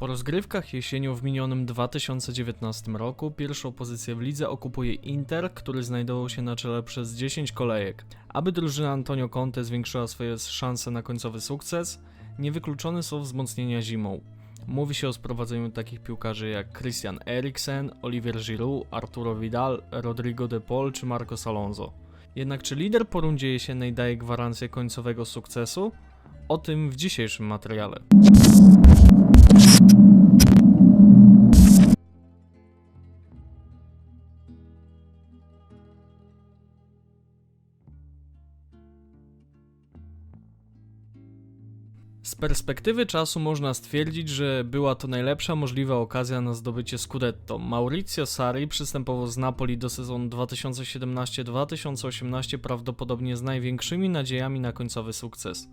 Po rozgrywkach jesienią w minionym 2019 roku pierwszą pozycję w lidze okupuje Inter, który znajdował się na czele przez 10 kolejek. Aby drużyna Antonio Conte zwiększyła swoje szanse na końcowy sukces, niewykluczone są wzmocnienia zimą. Mówi się o sprowadzeniu takich piłkarzy jak Christian Eriksen, Olivier Giroud, Arturo Vidal, Rodrigo de Paul czy Marcos Alonso. Jednak czy lider po rundzie jesiennej daje gwarancję końcowego sukcesu? O tym w dzisiejszym materiale. Z perspektywy czasu można stwierdzić, że była to najlepsza możliwa okazja na zdobycie Scudetto. Maurizio Sarri przystępował z Napoli do sezonu 2017-2018 prawdopodobnie z największymi nadziejami na końcowy sukces.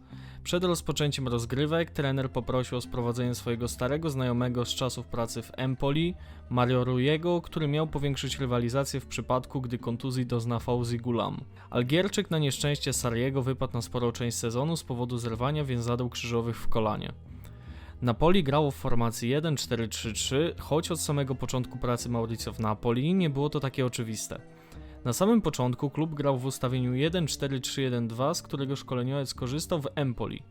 Przed rozpoczęciem rozgrywek trener poprosił o sprowadzenie swojego starego znajomego z czasów pracy w Empoli, Mario Rujego, który miał powiększyć rywalizację w przypadku, gdy kontuzji dozna Fauzi Gulam. Algierczyk na nieszczęście Sariego wypadł na sporą część sezonu z powodu zerwania więzadeł krzyżowych w kolanie. Napoli grało w formacji 1-4-3-3, choć od samego początku pracy Mauricio w Napoli nie było to takie oczywiste. Na samym początku klub grał w ustawieniu 1-4-3-1-2, z którego szkoleniowiec korzystał w Empoli.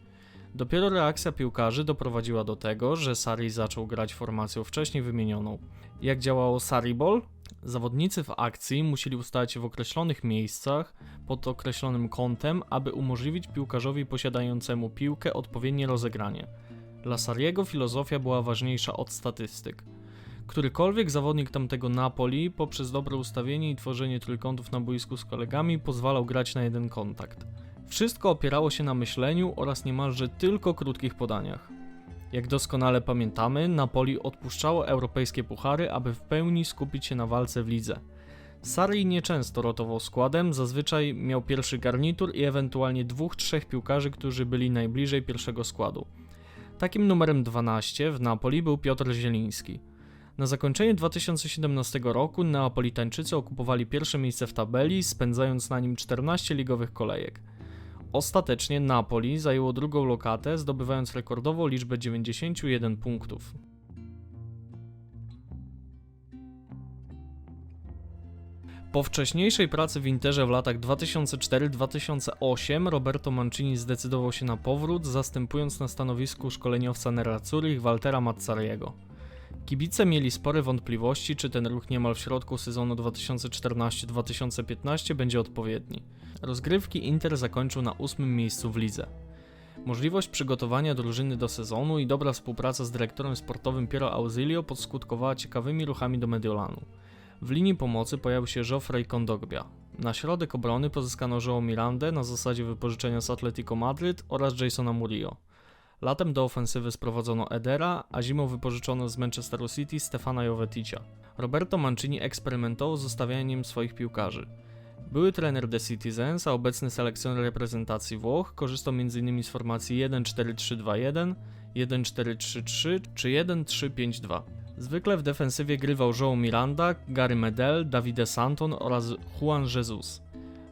Dopiero reakcja piłkarzy doprowadziła do tego, że Sarri zaczął grać formacją wcześniej wymienioną. Jak działało Sarribol? Zawodnicy w akcji musieli ustawiać się w określonych miejscach pod określonym kątem, aby umożliwić piłkarzowi posiadającemu piłkę odpowiednie rozegranie. Dla Sarriego filozofia była ważniejsza od statystyk. Którykolwiek zawodnik tamtego Napoli poprzez dobre ustawienie i tworzenie trójkątów na boisku z kolegami pozwalał grać na jeden kontakt. Wszystko opierało się na myśleniu oraz niemalże tylko krótkich podaniach. Jak doskonale pamiętamy, Napoli odpuszczało europejskie puchary, aby w pełni skupić się na walce w lidze. Sarri nieczęsto rotował składem, zazwyczaj miał pierwszy garnitur i ewentualnie dwóch, trzech piłkarzy, którzy byli najbliżej pierwszego składu. Takim numerem 12 w Napoli był Piotr Zieliński. Na zakończenie 2017 roku Neapolitańczycy okupowali pierwsze miejsce w tabeli, spędzając na nim 14 ligowych kolejek. Ostatecznie Napoli zajęło drugą lokatę, zdobywając rekordową liczbę 91 punktów. Po wcześniejszej pracy w Interze w latach 2004-2008 Roberto Mancini zdecydował się na powrót, zastępując na stanowisku szkoleniowca Nerazzurich Waltera Mazzariego. Kibice mieli spore wątpliwości, czy ten ruch niemal w środku sezonu 2014-2015 będzie odpowiedni. Rozgrywki Inter zakończył na ósmym miejscu w lidze. Możliwość przygotowania drużyny do sezonu i dobra współpraca z dyrektorem sportowym Piero Ausilio podskutkowała ciekawymi ruchami do Mediolanu. W linii pomocy pojawił się Geoffrey Kondogbia. Na środek obrony pozyskano João Mirandę na zasadzie wypożyczenia z Atletico Madryt oraz Jasona Murillo. Latem do ofensywy sprowadzono Edera, a zimą wypożyczono z Manchesteru City Stefana Jovetica. Roberto Mancini eksperymentował z ustawianiem swoich piłkarzy. Były trener The Citizens, a obecny selekcjoner reprezentacji Włoch korzystał m.in. z formacji 1-4-3-2-1, 1-4-3-3 czy 1-3-5-2. Zwykle w defensywie grywał João Miranda, Gary Medel, Davide Santon oraz Juan Jesus.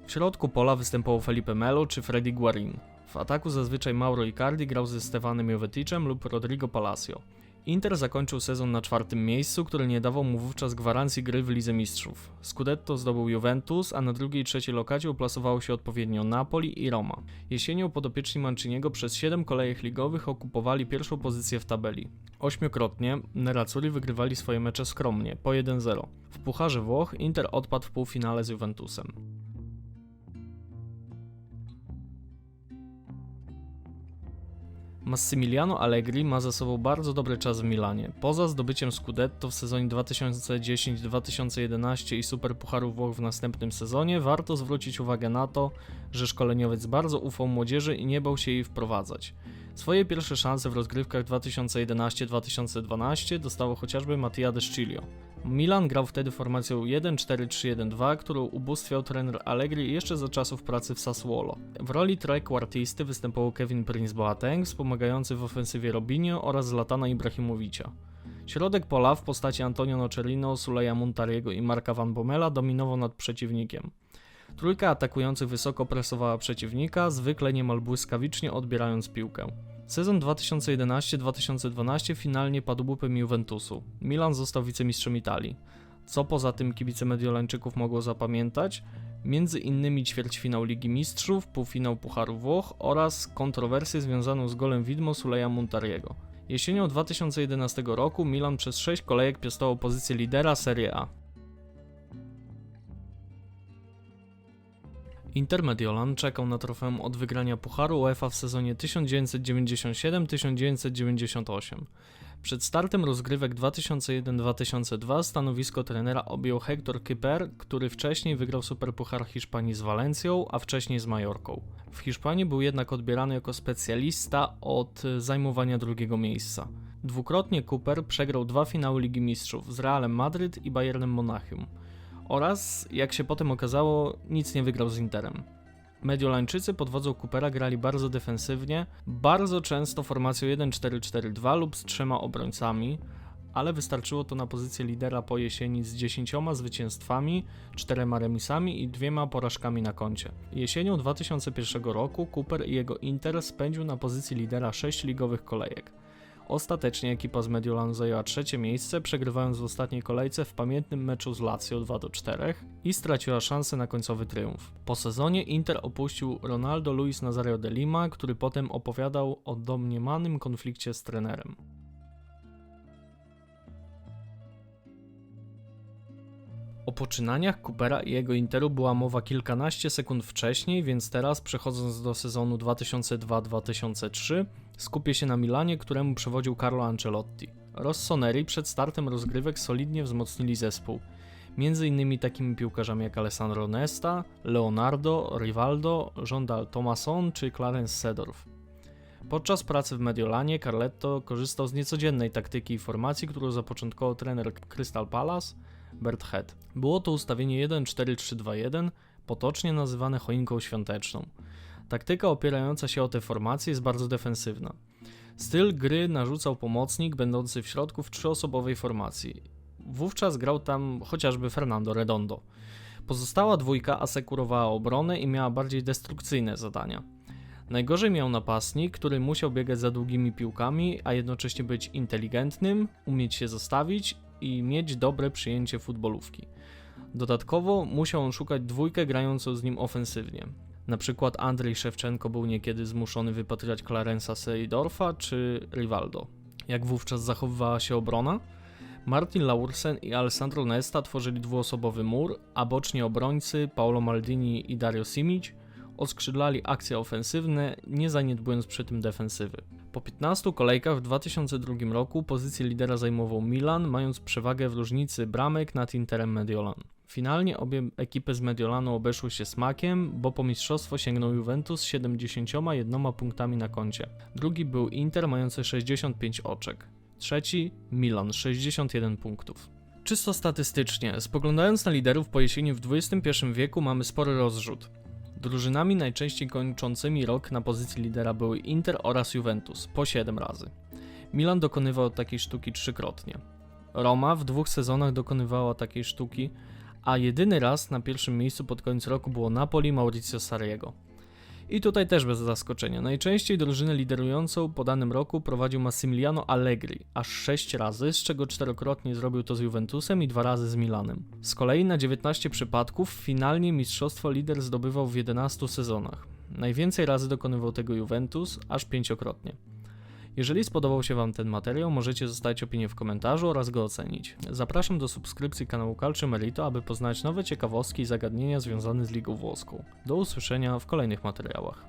W środku pola występował Felipe Melo czy Freddy Guarin. W ataku zazwyczaj Mauro Icardi grał ze Stefanem Joveticem lub Rodrigo Palacio. Inter zakończył sezon na czwartym miejscu, który nie dawał mu wówczas gwarancji gry w Lidze Mistrzów. Scudetto zdobył Juventus, a na drugiej i trzeciej lokacie uplasowało się odpowiednio Napoli i Roma. Jesienią podopieczni Manciniego przez 7 kolejek ligowych okupowali pierwszą pozycję w tabeli. Ośmiokrotnie Nerazzurri wygrywali swoje mecze skromnie, po 1-0. W Pucharze Włoch Inter odpadł w półfinale z Juventusem. Massimiliano Allegri ma za sobą bardzo dobry czas w Milanie. Poza zdobyciem Scudetto w sezonie 2010-2011 i Superpucharu Włoch w następnym sezonie, warto zwrócić uwagę na to, że szkoleniowiec bardzo ufał młodzieży i nie bał się jej wprowadzać. Swoje pierwsze szanse w rozgrywkach 2011-2012 dostało chociażby Mattia Desciglio. Milan grał wtedy formacją 1-4-3-1-2, którą ubóstwiał trener Allegri jeszcze za czasów pracy w Sassuolo. W roli trójkwartisty występował Kevin Prince Boateng, wspomagający w ofensywie Robinho oraz Zlatana Ibrahimowicza. Środek pola w postaci Antonio Nocerino, Suleja Montariego i Marka Van Bommela dominował nad przeciwnikiem. Trójka atakujących wysoko presowała przeciwnika, zwykle niemal błyskawicznie odbierając piłkę. Sezon 2011-2012 finalnie padł łupem Juventusu. Milan został wicemistrzem Italii. Co poza tym kibice Mediolańczyków mogło zapamiętać? Między innymi ćwierćfinał Ligi Mistrzów, półfinał Pucharu Włoch oraz kontrowersję związaną z golem widmo Suleja Montariego. Jesienią 2011 roku Milan przez 6 kolejek piastował pozycję lidera Serie A. Inter Mediolan czekał na trofeum od wygrania Pucharu UEFA w sezonie 1997-1998. Przed startem rozgrywek 2001-2002 stanowisko trenera objął Hector Kyper, który wcześniej wygrał Superpuchar Hiszpanii z Walencją, a wcześniej z Majorką. W Hiszpanii był jednak odbierany jako specjalista od zajmowania drugiego miejsca. Dwukrotnie Cooper przegrał dwa finały Ligi Mistrzów z Realem Madryt i Bayernem Monachium oraz, jak się potem okazało, nic nie wygrał z Interem. Mediolańczycy pod wodzą Coopera grali bardzo defensywnie, bardzo często formacją 1-4-4-2 lub z trzema obrońcami, ale wystarczyło to na pozycję lidera po jesieni z 10 zwycięstwami, 4 remisami i dwiema porażkami na koncie. Jesienią 2001 roku Cooper i jego Inter spędził na pozycji lidera 6 ligowych kolejek. Ostatecznie ekipa z Mediolanu zajęła trzecie miejsce, przegrywając w ostatniej kolejce w pamiętnym meczu z Lazio 2-4 i straciła szansę na końcowy triumf. Po sezonie Inter opuścił Ronaldo Luis Nazario de Lima, który potem opowiadał o domniemanym konflikcie z trenerem. O poczynaniach Coopera i jego Interu była mowa kilkanaście sekund wcześniej, więc teraz przechodząc do sezonu 2002-2003 skupię się na Milanie, któremu przewodził Carlo Ancelotti. Rossoneri przed startem rozgrywek solidnie wzmocnili zespół. Między innymi takimi piłkarzami jak Alessandro Nesta, Leonardo, Rivaldo, Jondal Thomason czy Clarence Sedorf. Podczas pracy w Mediolanie Carletto korzystał z niecodziennej taktyki i formacji, którą zapoczątkował trener Crystal Palace Bert Head. Było to ustawienie 1-4-3-2-1, potocznie nazywane choinką świąteczną. Taktyka opierająca się o tę formację jest bardzo defensywna. Styl gry narzucał pomocnik będący w środku w trzyosobowej formacji. Wówczas grał tam chociażby Fernando Redondo. Pozostała dwójka asekurowała obronę i miała bardziej destrukcyjne zadania. Najgorzej miał napastnik, który musiał biegać za długimi piłkami, a jednocześnie być inteligentnym, umieć się zostawić i mieć dobre przyjęcie futbolówki. Dodatkowo musiał on szukać dwójkę grającą z nim ofensywnie. Na przykład Andrzej Szewczenko był niekiedy zmuszony wypatrywać Clarensa Seydorfa czy Rivaldo. Jak wówczas zachowywała się obrona? Martin Laursen i Alessandro Nesta tworzyli dwuosobowy mur, a boczni obrońcy Paolo Maldini i Dario Simic oskrzydlali akcje ofensywne, nie zaniedbując przy tym defensywy. Po 15 kolejkach w 2002 roku pozycję lidera zajmował Milan, mając przewagę w różnicy bramek nad Interem Mediolan. Finalnie obie ekipy z Mediolanu obeszły się smakiem, bo po mistrzostwo sięgnął Juventus z 71 punktami na koncie. Drugi był Inter mający 65 oczek. Trzeci Milan 61 punktów. Czysto statystycznie, spoglądając na liderów po jesieni w XXI wieku mamy spory rozrzut. Drużynami najczęściej kończącymi rok na pozycji lidera były Inter oraz Juventus, po 7 razy. Milan dokonywał takiej sztuki trzykrotnie. Roma w dwóch sezonach dokonywała takiej sztuki, a jedyny raz na pierwszym miejscu pod koniec roku było Napoli Maurizio Sarriego. I tutaj też bez zaskoczenia. Najczęściej drużynę liderującą po danym roku prowadził Massimiliano Allegri, aż 6 razy, z czego czterokrotnie zrobił to z Juventusem i dwa razy z Milanem. Z kolei na 19 przypadków finalnie mistrzostwo lider zdobywał w 11 sezonach. Najwięcej razy dokonywał tego Juventus, aż pięciokrotnie. Jeżeli spodobał się Wam ten materiał, możecie zostawić opinię w komentarzu oraz go ocenić. Zapraszam do subskrypcji kanału Calcio Merito, aby poznać nowe ciekawostki i zagadnienia związane z Ligą Włoską. Do usłyszenia w kolejnych materiałach.